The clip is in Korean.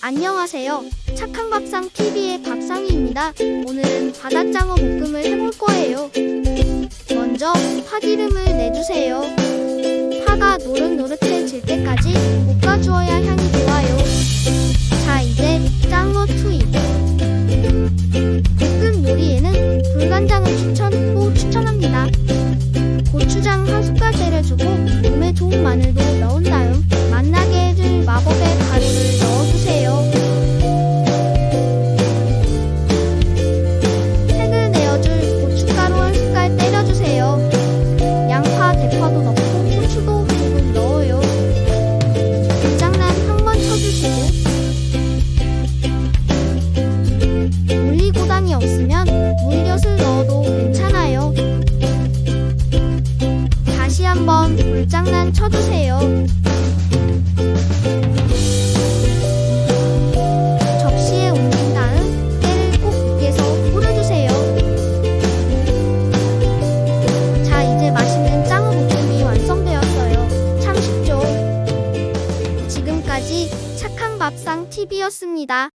안녕하세요. 착한 밥상 TV의 밥상이입니다. 오늘은 바다장어 볶음을 해볼 거예요. 먼저 파기름을 내주세요. 파가 노릇노릇해질 때까지 볶아주어야 향이 좋아요. 자, 이제 짱어 투입. 볶음 요리에는 불간장을 추천 후 추천합니다. 고추장 한 숟갈 때려주고 몸에 좋은 마늘도 넣은 올리고당이 없으면 물엿을 넣어도 괜찮아요. 다시 한번 물장난 쳐주세요. 접시에 옮긴 다음 깨를 꼭 익게서 뿌려주세요. 자, 이제 맛있는 짱어 볶음이 완성되었어요. 참 쉽죠? 지금까지 착한 밥상 TV였습니다.